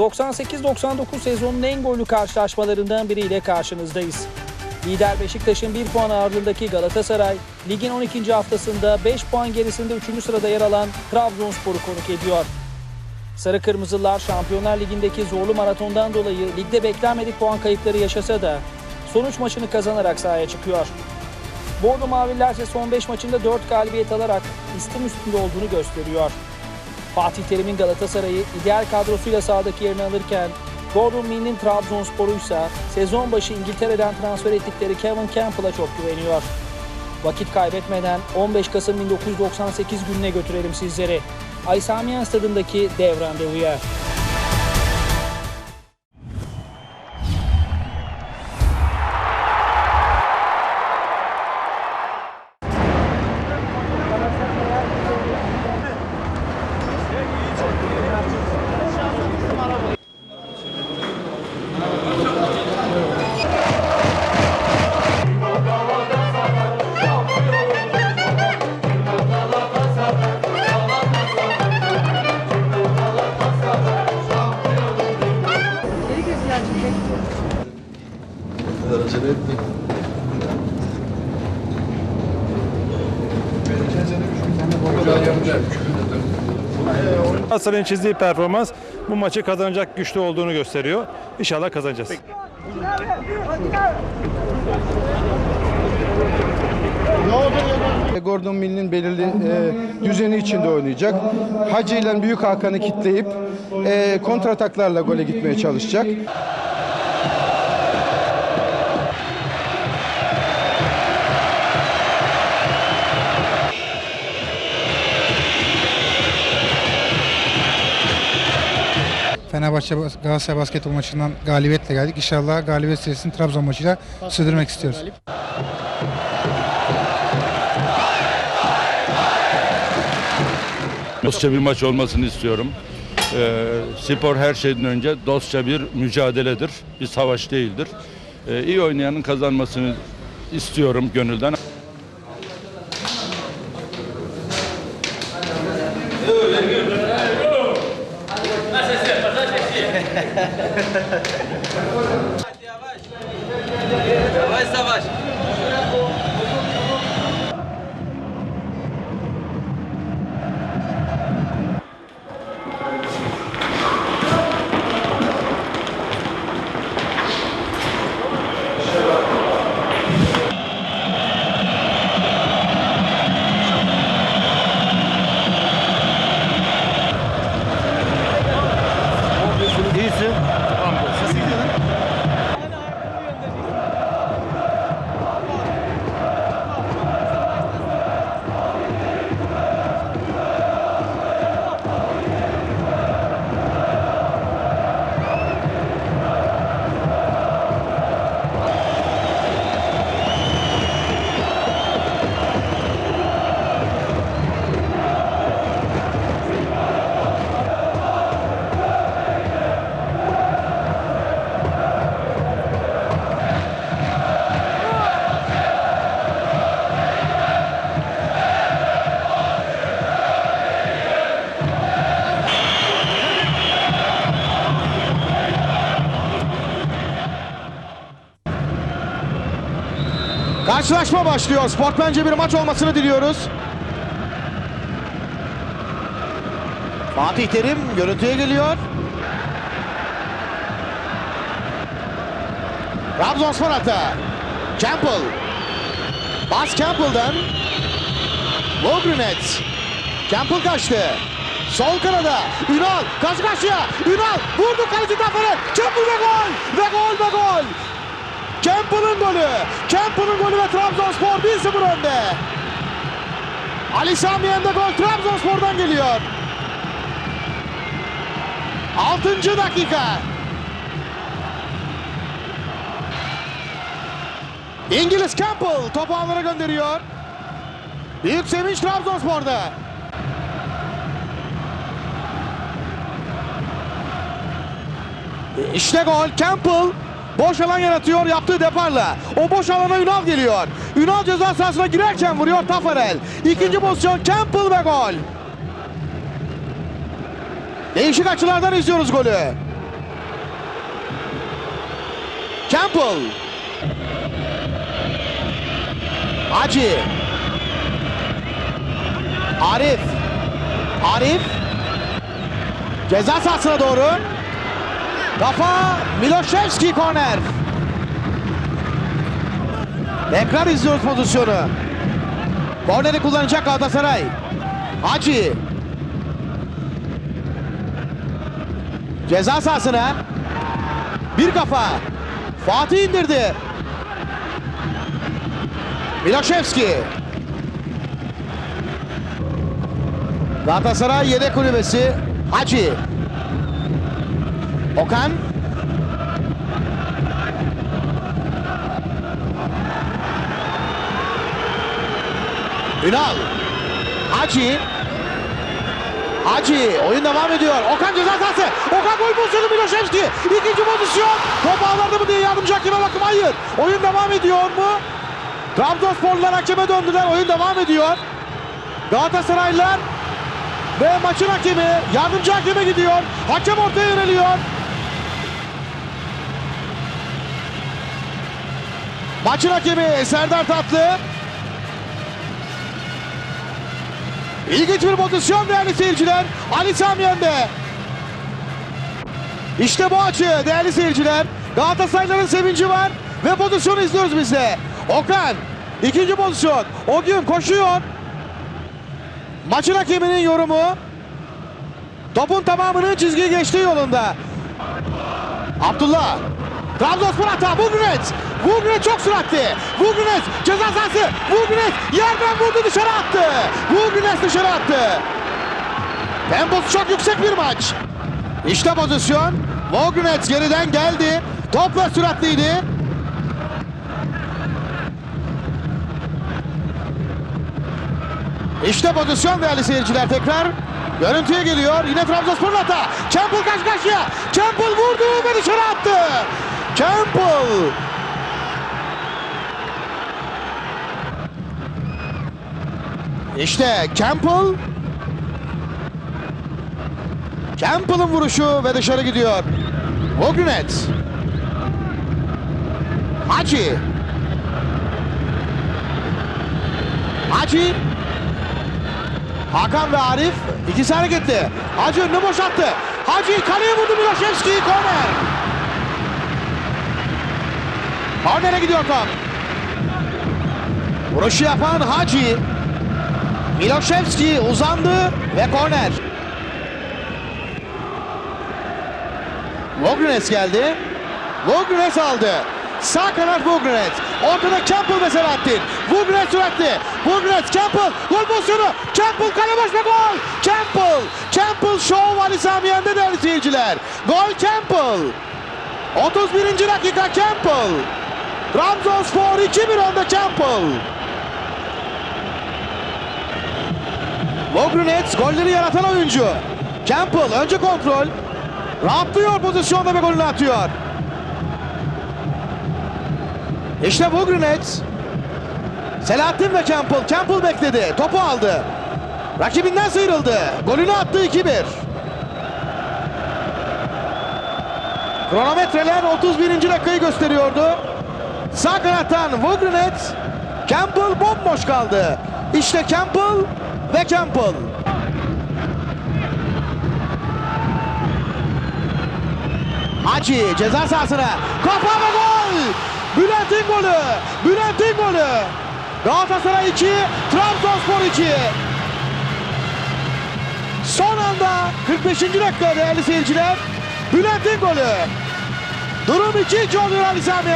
98-99 sezonun en gollü karşılaşmalarından biriyle karşınızdayız. Lider Beşiktaş'ın 1 puan ağırlığındaki Galatasaray, ligin 12. haftasında 5 puan gerisinde 3. sırada yer alan Trabzonspor'u konuk ediyor. Sarı Kırmızılar Şampiyonlar Ligi'ndeki zorlu maratondan dolayı ligde beklenmedik puan kayıpları yaşasa da sonuç maçını kazanarak sahaya çıkıyor. Bordo Mavililer ise son 5 maçında 4 galibiyet alarak istim üstünde olduğunu gösteriyor. Fatih Terim'in Galatasaray'ı ideal kadrosuyla sahadaki yerini alırken Gordon Mill'in Trabzonspor'u ise sezon başı İngiltere'den transfer ettikleri Kevin Campbell'a çok güveniyor. Vakit kaybetmeden 15 Kasım 1998 gününe götürelim sizleri. Ali Sami Yen stadındaki dev randevuya. Galatasaray'ın çizdiği performans bu maçı kazanacak güçlü olduğunu gösteriyor. İnşallah kazanacağız. Gordon Mill'in belirli e, düzeni içinde oynayacak. Hacı ile Büyük Hakan'ı kitleyip e, kontrataklarla gole gitmeye çalışacak. Fenerbahçe Galatasaray basketbol maçından galibiyetle geldik. İnşallah galibiyet serisini Trabzon maçıyla sürdürmek istiyoruz. Dostça bir maç olmasını istiyorum. Ee, spor her şeyden önce dostça bir mücadeledir. Bir savaş değildir. Ee, iyi oynayanın kazanmasını istiyorum gönülden. Karşılaşma başlıyor. Sportmence bir maç olmasını diliyoruz. Fatih Terim görüntüye geliyor. Trabzonspor hata. Campbell. Bas Campbell'dan. Logrunet. Campbell kaçtı. Sol kanada. Ünal. Karşı karşıya. Ünal. Vurdu kaleci Tafer'e. Campbell ve gol. Ve gol ve gol. Campbell'ın golü. Campbell'ın golü ve Trabzonspor 1-0 önde. Ali Sami Yen'de gol Trabzonspor'dan geliyor. 6. dakika. İngiliz Campbell topu alana gönderiyor. Büyük sevinç Trabzonspor'da. İşte gol Campbell boş alan yaratıyor yaptığı deparla. O boş alana Ünal geliyor. Ünal ceza sahasına girerken vuruyor Tafarel. İkinci pozisyon Campbell ve gol. Değişik açılardan izliyoruz golü. Campbell. Hacı. Arif. Arif. Ceza sahasına doğru. Kafa Miloševski korner. Tekrar izliyoruz pozisyonu. Korneri kullanacak Galatasaray. Hacı. Ceza sahasına. Bir kafa. Fatih indirdi. Miloševski. Galatasaray yedek kulübesi. Hacı. Okan. Ünal. Hacı. Hacı oyun devam ediyor. Okan ceza sahası. Okan gol pozisyonu Miloševski. İkinci pozisyon. Top ağlarda mı diye yardımcı hakeme bakım. Hayır. Oyun devam ediyor mu? Trabzonsporlular hakeme döndüler. Oyun devam ediyor. Galatasaraylılar ve maçın hakemi yardımcı hakeme gidiyor. Hakem ortaya yöneliyor. Maçın hakemi Serdar Tatlı. İlginç bir pozisyon değerli seyirciler. Ali Sami Yen'de. İşte bu açı değerli seyirciler. Galatasaraylıların sevinci var ve pozisyonu izliyoruz biz de. Okan ikinci pozisyon. O gün koşuyor. Maçın hakeminin yorumu. Topun tamamının çizgiyi geçtiği yolunda. Abdullah. Trabzonspor hata. Vurgunet. Vurgunet çok süratli. Vurgunet ceza sahası. Vurgunet yerden vurdu dışarı attı. Vurgunet dışarı attı. Temposu çok yüksek bir maç. İşte pozisyon. Vurgunet geriden geldi. Topla süratliydi. İşte pozisyon değerli seyirciler tekrar. Görüntüye geliyor. Yine Trabzonspor'un hata. Campbell karşı karşıya. Campbell vurdu ve dışarı attı. Campbell. İşte Campbell. Campbell'ın vuruşu ve dışarı gidiyor. Vogünet. Hacı. Hacı. Hakan ve Arif ikisi hareketli. Hacı önünü boşalttı. Hacı kaleye vurdu Miloševski korner. Kornere gidiyor top. Vuruşu yapan Hacı. Miloševski uzandı ve korner. Vogrunes geldi. Vogrunes aldı. Sağ kanat Vogrunes. Ortada Campbell ve Selahattin. Vogrunes süratli. Vogrunes Campbell. Gol pozisyonu. Campbell kale boş gol. Campbell. Campbell show Ali Sami Yen'de değerli seyirciler. Gol Campbell. 31. dakika Campbell. Trabzonspor 2-1 önde Campbell. Vogrunet golleri yaratan oyuncu. Campbell önce kontrol. Rahatlıyor pozisyonda ve golünü atıyor. İşte Vogrunet. Selahattin ve Campbell. Campbell bekledi. Topu aldı. Rakibinden sıyrıldı. Golünü attı 2-1. Kronometreler 31. dakikayı gösteriyordu. Sağ kanattan Vogrunet. Campbell bomboş kaldı. İşte Campbell ve Campbell. Hacı ceza sahasına. Kafa ve gol! Bülent'in golü! Bülent'in golü! Galatasaray 2, Trabzonspor 2. Son anda 45. dakika değerli seyirciler. Bülent'in golü. Durum 2-2 oluyor Ali Sami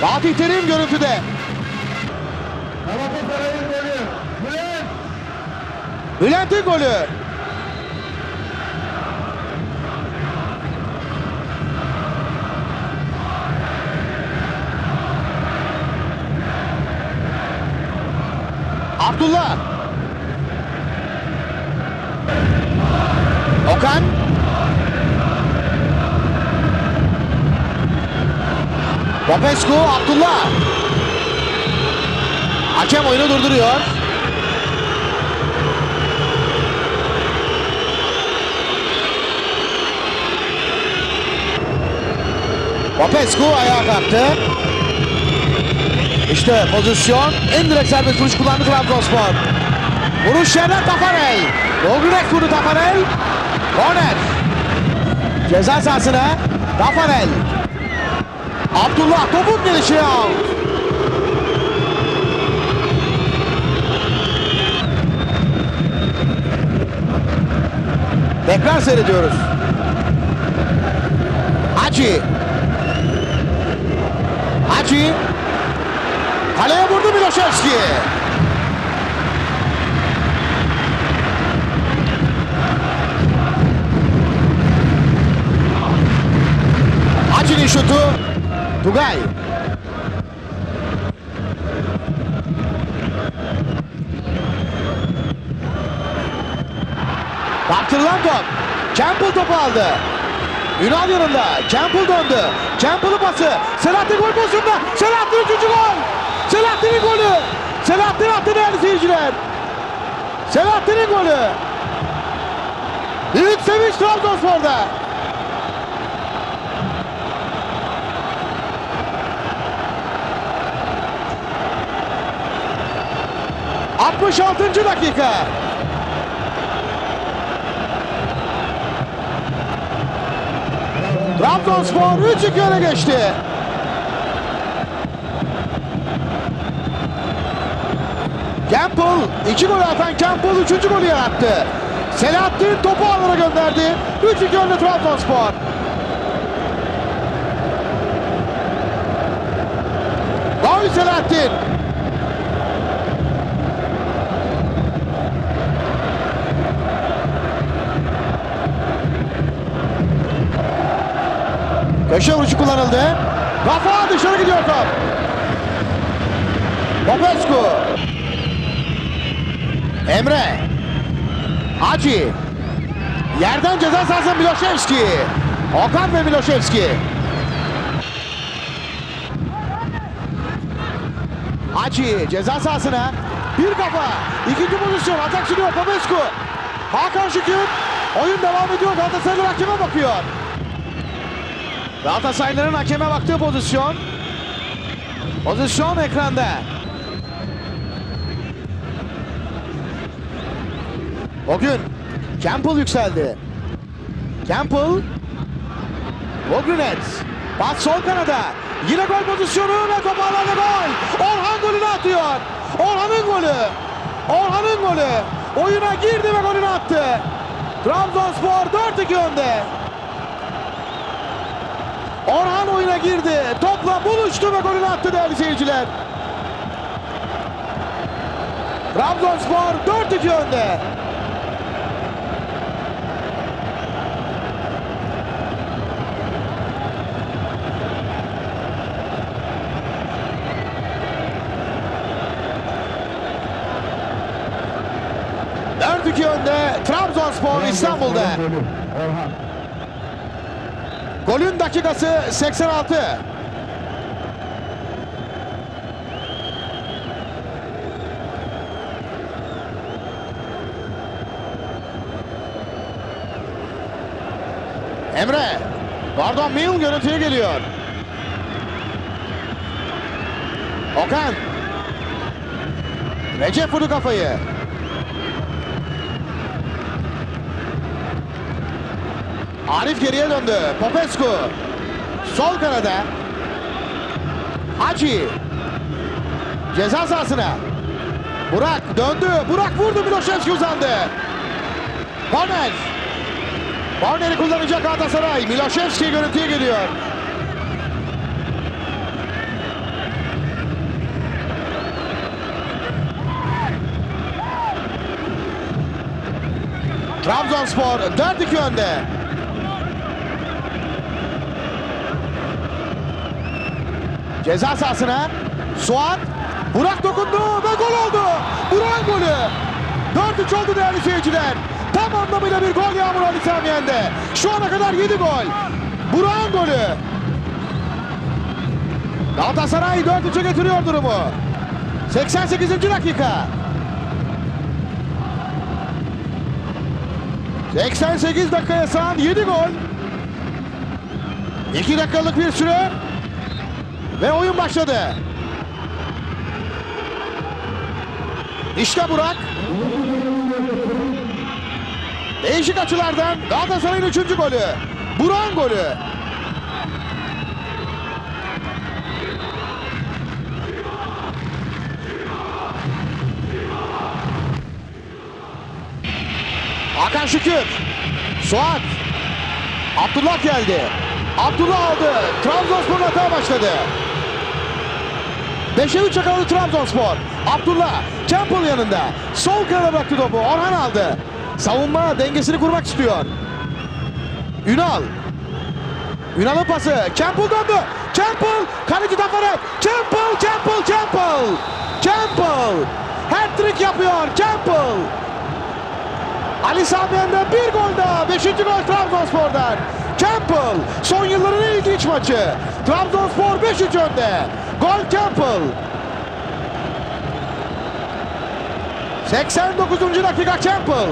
Fatih Terim görüntüde. Bülent'in golü. Abdullah. Okan. Popescu, Abdullah. Hakem oyunu durduruyor. Popescu ayağa kalktı. İşte pozisyon. En direkt serbest vuruş kullandı Trabzonspor. Vuruş yerden Tafarel. Dolgurek vurdu Tafarel. Korner. Ceza sahasına Tafarel. Abdullah topun gelişi out. Tekrar seyrediyoruz. Hacı. Hacı. Kaleye vurdu Miloševski. Hacı'nın şutu. Tugay. Kaptırılan top. Campbell topu aldı. Ünal yanında. Campbell döndü. Campbell'ın pası. Selahattin gol pozisyonunda. Selahattin üçüncü gol. Selahattin'in golü. Selahattin attı değerli seyirciler. Selahattin'in golü. Büyük sevinç Trabzonspor'da. ...66. dakika. Trabzonspor 3-2 öne geçti. Campbell, iki gol atan Campbell üçüncü golü yarattı. Selahattin topu alana gönderdi. 3-2 önde Trabzonspor. Gol Selahattin. Köşe vuruşu kullanıldı. Kafa dışarı gidiyor top. Popescu. Emre. Hacı. Yerden ceza sahasına Miloševski. Okan ve Miloševski. Hacı ceza sahasına. Bir kafa. İkinci pozisyon. Atak sürüyor Popescu. Hakan Şükür. Oyun devam ediyor. Galatasaraylı hakeme bakıyor. Galatasaraylıların hakeme baktığı pozisyon. Pozisyon ekranda. O gün Campbell yükseldi. Campbell Vogrunet Pas sol kanada. Yine gol pozisyonu ve top ağlarda gol. Orhan golünü atıyor. Orhan'ın golü. Orhan'ın golü. Oyuna girdi ve golünü attı. Trabzonspor 4-2 önde. Orhan oyuna girdi. Topla buluştu ve golünü attı değerli seyirciler. Trabzonspor 4-2 önde. Dört iki önde Trabzonspor İstanbul'da. Golün dakikası 86. Emre. Gordon Mill görüntüye geliyor. Okan. Recep vurdu kafayı. Arif geriye döndü. Popescu. Sol kanada. Hacı. Ceza sahasına. Burak döndü. Burak vurdu. Miloševski uzandı. Korner. Korneri kullanacak Galatasaray. Miloševski görüntüye geliyor. Trabzonspor 4-2 önde. Ceza sahasına Suat Burak dokundu ve gol oldu. Burak'ın golü. 4-3 oldu değerli seyirciler. Tam anlamıyla bir gol yağmuru Ali Samiyen'de. Şu ana kadar 7 gol. Burak'ın golü. Galatasaray 4-3'e getiriyor durumu. 88. dakika. 88 dakikaya sığan 7 gol. 2 dakikalık bir süre. Ve oyun başladı. İşte Burak. Değişik açılardan Galatasaray'ın 3. golü. Burak'ın golü. Hakan Şükür. Suat. Abdullah geldi. Abdullah aldı. Trabzonspor atağa başladı. 5'e 3 yakaladı Trabzonspor. Abdullah Campbell yanında. Sol kanada bıraktı topu. Orhan aldı. Savunma dengesini kurmak istiyor. Ünal. Ünal'ın pası. Campbell döndü. Campbell. Kaleci Tafaret. Campbell, Campbell, Campbell. Campbell. Hat-trick yapıyor. Campbell. Ali Samiyen'de bir gol daha. Beşinci gol Trabzonspor'dan. Campbell. Son yılların en ilginç maçı. Trabzonspor 5-3 önde. Gol Campbell. 89. dakika Campbell.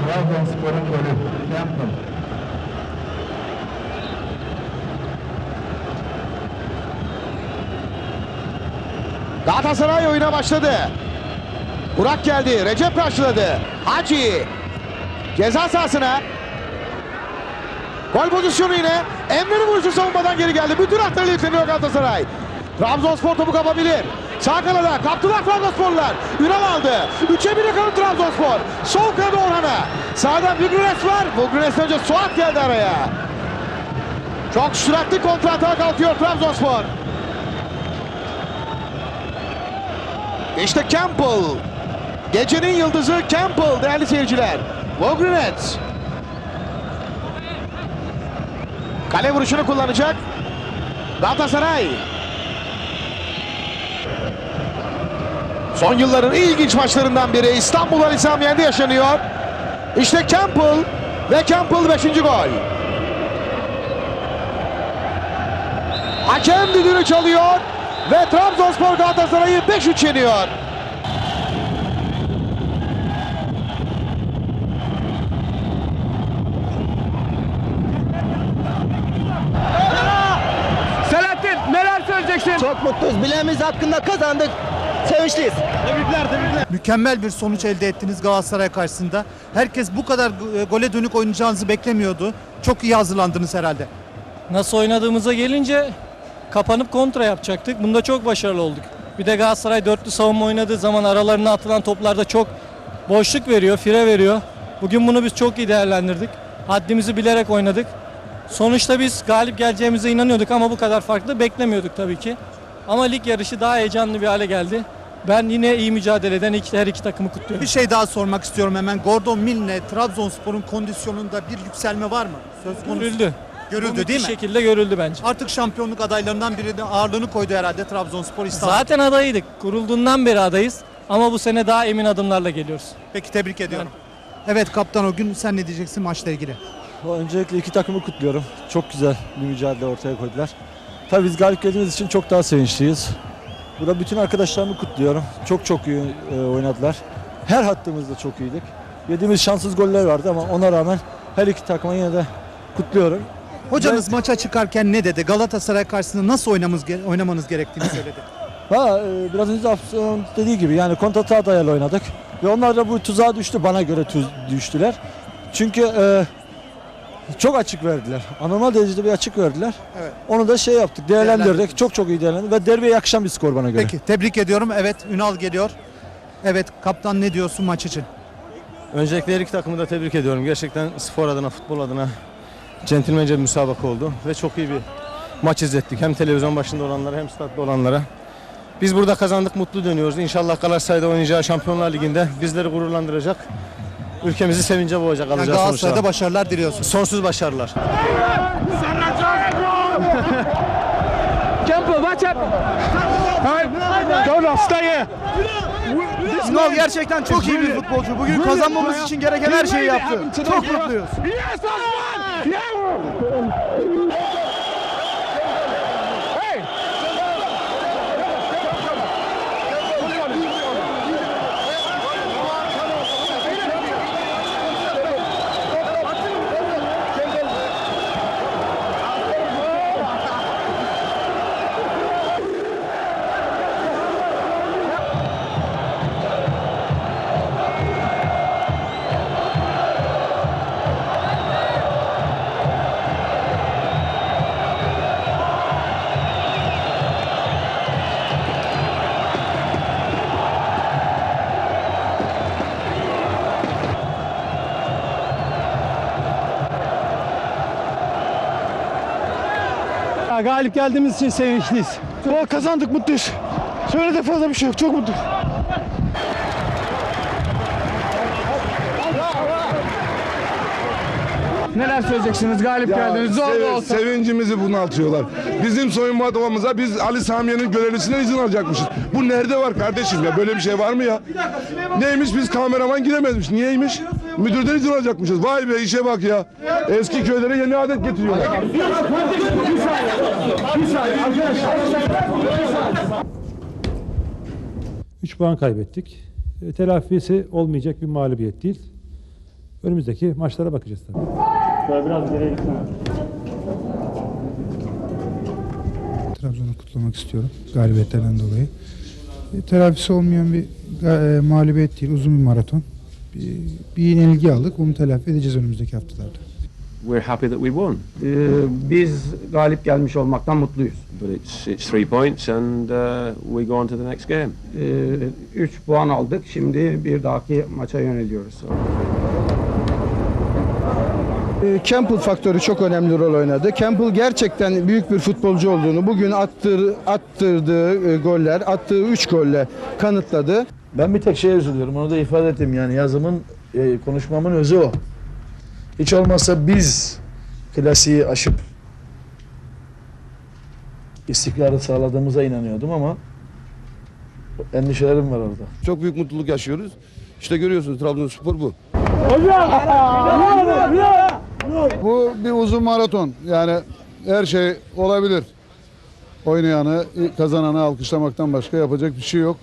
Trabzonspor'un golü. Campbell. Galatasaray oyuna başladı. Burak geldi. Recep karşıladı. Hacı. Ceza sahasına. Gol pozisyonu yine. Emre'nin vuruşu savunmadan geri geldi. Bütün hatlarıyla yükleniyor Galatasaray. Trabzonspor topu kapabilir. Sağ kanada kaptılar Trabzonsporlular. Ünal aldı. 3'e 1 yakaladı Trabzonspor. Sol kanada Orhan'a. Sağdan Vugrunes var. Vugrunes'ten önce Suat geldi araya. Çok süratli kontra atağa kalkıyor Trabzonspor. İşte Campbell. Gecenin yıldızı Campbell değerli seyirciler. Vogrinet. Kale vuruşunu kullanacak. Galatasaray. Son yılların ilginç maçlarından biri İstanbul Ali yaşanıyor. İşte Campbell ve Campbell 5. gol. Hakem düdüğünü çalıyor ve Trabzonspor Galatasaray'ı 5-3 yeniyor. Selahattin neler söyleyeceksin? Çok mutluyuz. Bileğimiz hakkında kazandık. Sevinçliyiz. Mükemmel bir sonuç elde ettiniz Galatasaray karşısında. Herkes bu kadar e, gole dönük oynayacağınızı beklemiyordu. Çok iyi hazırlandınız herhalde. Nasıl oynadığımıza gelince kapanıp kontra yapacaktık. Bunda çok başarılı olduk. Bir de Galatasaray dörtlü savunma oynadığı zaman aralarına atılan toplarda çok boşluk veriyor, fire veriyor. Bugün bunu biz çok iyi değerlendirdik. Haddimizi bilerek oynadık. Sonuçta biz galip geleceğimize inanıyorduk ama bu kadar farklı beklemiyorduk tabii ki. Ama lig yarışı daha heyecanlı bir hale geldi. Ben yine iyi mücadele eden iki, her iki takımı kutluyorum. Bir şey daha sormak istiyorum hemen. Gordon Milne, Trabzonspor'un kondisyonunda bir yükselme var mı? Söz konusu. Görüldü. Görüldü Bu değil bir mi? şekilde görüldü bence. Artık şampiyonluk adaylarından biri de ağırlığını koydu herhalde Trabzonspor İstanbul. Zaten adayıydık. Kurulduğundan beri adayız. Ama bu sene daha emin adımlarla geliyoruz. Peki tebrik ediyorum. Evet kaptan o gün sen ne diyeceksin maçla ilgili? Öncelikle iki takımı kutluyorum. Çok güzel bir mücadele ortaya koydular. Tabii biz galip geldiğimiz için çok daha sevinçliyiz. Burada bütün arkadaşlarımı kutluyorum. Çok çok iyi e, oynadılar. Her hattımızda çok iyiydik. Yediğimiz şanssız goller vardı ama ona rağmen her iki takıma yine de kutluyorum. Hocanız maça çıkarken ne dedi? Galatasaray karşısında nasıl oynamamız, oynamanız gerektiğini söyledi. Ha, e, biraz önce Afson dediği gibi yani kontrata dayalı oynadık. Ve onlar da bu tuzağa düştü. Bana göre tuz- düştüler. Çünkü e, çok açık verdiler. Anormal derecede bir açık verdiler. Evet. Onu da şey yaptık, değerlendirdik. Değerlendirdiniz. Çok çok iyi değerlendirdik ve derbiye yakışan bir skor bana göre. Peki tebrik ediyorum. Evet Ünal geliyor. Evet kaptan ne diyorsun maç için? Öncelikle her iki takımı da tebrik ediyorum. Gerçekten spor adına, futbol adına centilmence bir müsabaka oldu ve çok iyi bir maç izlettik. Hem televizyon başında olanlara hem statta olanlara. Biz burada kazandık, mutlu dönüyoruz. İnşallah Galatasaray'da oynayacağı Şampiyonlar Ligi'nde bizleri gururlandıracak. Ülkemizi sevince boğacak Yani alacağı Galatasaray'da sonuçlar. başarılar diliyorsun. Sonsuz başarılar. Campbell watch out. Gordon Ünal gerçekten çok iyi bir futbolcu. Bugün kazanmamız için gereken her şeyi yaptı. Çok mutluyuz. Galip geldiğimiz için sevinçliyiz. kazandık mutluyuz. Söyle de fazla bir şey yok. Çok mutluyuz. Neler söyleyeceksiniz? Galip geldiniz. Zor da olsa. Sevincimizi bunaltıyorlar. Bizim soyunma odamıza biz Ali Samiye'nin görevlisinden izin alacakmışız. Bu nerede var kardeşim ya? Böyle bir şey var mı ya? Neymiş biz kameraman giremezmiş. Niyeymiş? Müdürden izin alacakmışız. Vay be işe bak ya. Eski köylere yeni adet getiriyorlar. 3 puan kaybettik. E, telafisi olmayacak bir mağlubiyet değil. Önümüzdeki maçlara bakacağız tabii. Trabzon'u kutlamak istiyorum galibiyetlerden dolayı. E, telafisi olmayan bir e, mağlubiyet değil, uzun bir maraton. Bir, bir yenilgi aldık, onu telafi edeceğiz önümüzdeki haftalarda. We're happy that we won, biz galip gelmiş olmaktan mutluyuz. but it's it's three points and uh, we go on to the next game. 3 puan aldık. Şimdi bir dahaki maça yöneliyoruz. E, Campbell faktörü çok önemli rol oynadı. Campbell gerçekten büyük bir futbolcu olduğunu bugün attır, attırdığı e, goller, attığı 3 golle kanıtladı. Ben bir tek şeye üzülüyorum. Onu da ifade ettim yani yazımın, e, konuşmamın özü o. Hiç olmazsa biz klasiği aşıp istikrarı sağladığımıza inanıyordum ama endişelerim var orada. Çok büyük mutluluk yaşıyoruz. İşte görüyorsunuz Trabzonspor bu. Bu bir uzun maraton. Yani her şey olabilir. Oynayanı, kazananı alkışlamaktan başka yapacak bir şey yok.